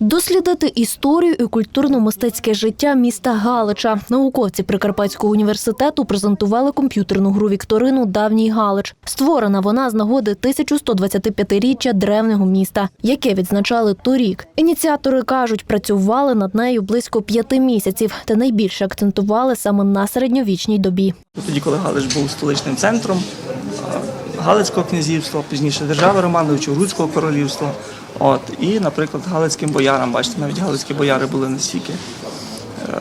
Дослідити історію і культурно-мистецьке життя міста Галича. Науковці Прикарпатського університету презентували комп'ютерну гру Вікторину Давній Галич. Створена вона з нагоди 1125-річчя древнього міста, яке відзначали торік. Ініціатори кажуть, працювали над нею близько п'яти місяців, та найбільше акцентували саме на середньовічній добі. Тоді, коли Галич був столичним центром Галицького князівства, пізніше держави Романовичів, Руського королівства. От, і, наприклад, Галицьким боярам, бачите, навіть галицькі бояри були настільки е,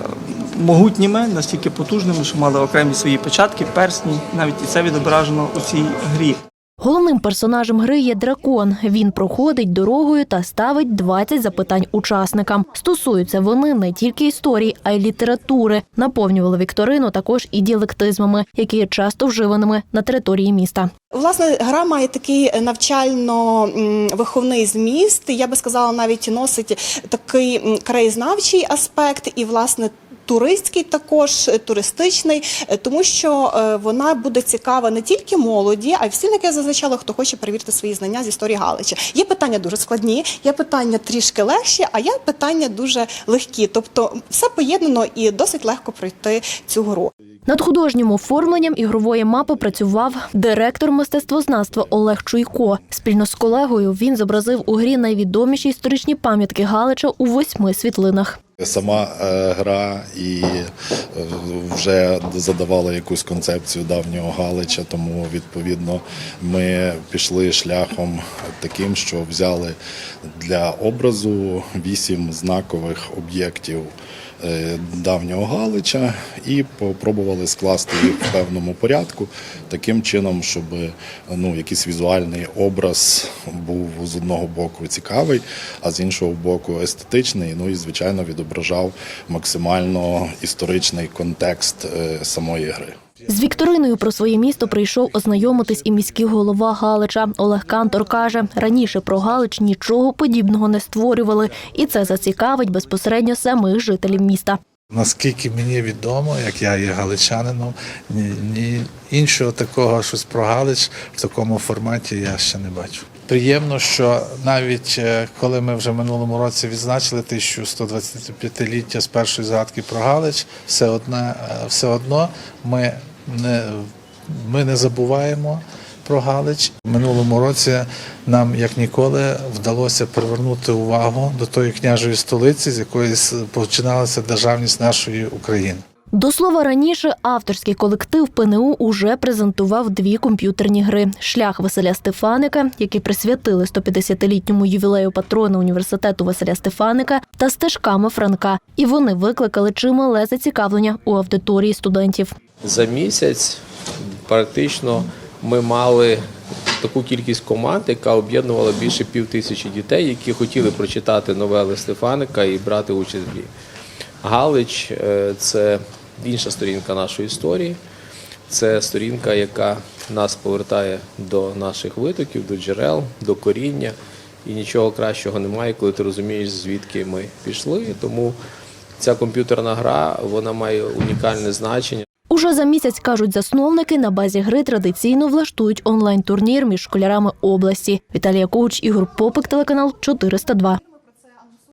могутніми, настільки потужними, що мали окремі свої печатки, персні. Навіть і це відображено у цій грі. Головним персонажем гри є дракон. Він проходить дорогою та ставить 20 запитань учасникам. Стосуються вони не тільки історії, а й літератури. Наповнювали вікторину також і діалектизмами, які є часто вживаними на території міста. Власне, гра має такий навчально-виховний зміст. Я би сказала, навіть носить такий краєзнавчий аспект і, власне, туристський також, е, туристичний, е, тому що е, вона буде цікава не тільки молоді, а й всім, як я зазначала, хто хоче перевірити свої знання з історії Галича. Є питання дуже складні, є питання трішки легші, а є питання дуже легкі. Тобто все поєднано і досить легко пройти цю гру. Над художнім оформленням ігрової мапи працював директор мистецтвознавства Олег Чуйко. Спільно з колегою він зобразив у грі найвідоміші історичні пам'ятки Галича у восьми світлинах. Сама е, гра і е, вже задавала якусь концепцію давнього Галича, тому відповідно ми пішли шляхом таким, що взяли для образу вісім знакових об'єктів е, давнього Галича і попробували скласти їх в певному порядку, таким чином, щоб ну, якийсь візуальний образ був з одного боку цікавий, а з іншого боку естетичний. Ну і звичайно відображав максимально історичний контекст е, самої гри. З Вікториною про своє місто прийшов ознайомитись і міський голова Галича. Олег Кантор каже, раніше про Галич нічого подібного не створювали, і це зацікавить безпосередньо самих жителів міста. Наскільки мені відомо, як я є галичанином, ні, ні іншого такого щось про Галич в такому форматі я ще не бачу. Приємно, що навіть е, коли ми вже минулому році відзначили 1125-ліття з першої згадки про Галич, все одне, е, все одно ми не, ми не забуваємо про Галич. Минулому році нам, як ніколи, вдалося привернути увагу до тої княжої столиці, з якої починалася державність нашої України. До слова, раніше авторський колектив ПНУ уже презентував дві комп'ютерні гри: шлях Василя Стефаника, який присвятили 150-літньому ювілею патрона університету Василя Стефаника, та стежками Франка. І вони викликали чимале зацікавлення у аудиторії студентів. за місяць практично ми мали таку кількість команд, яка об'єднувала більше пів тисячі дітей, які хотіли прочитати новели Стефаника і брати участь в грі. Галич е, це інша сторінка нашої історії. Це сторінка, яка нас повертає до наших витоків, до джерел, до коріння. І нічого кращого немає, коли ти розумієш, звідки ми пішли. Тому ця комп'ютерна гра вона має унікальне значення. Уже за місяць кажуть засновники, на базі гри традиційно влаштують онлайн-турнір між школярами області. Віталія Коуч, Ігор Попик, телеканал 402.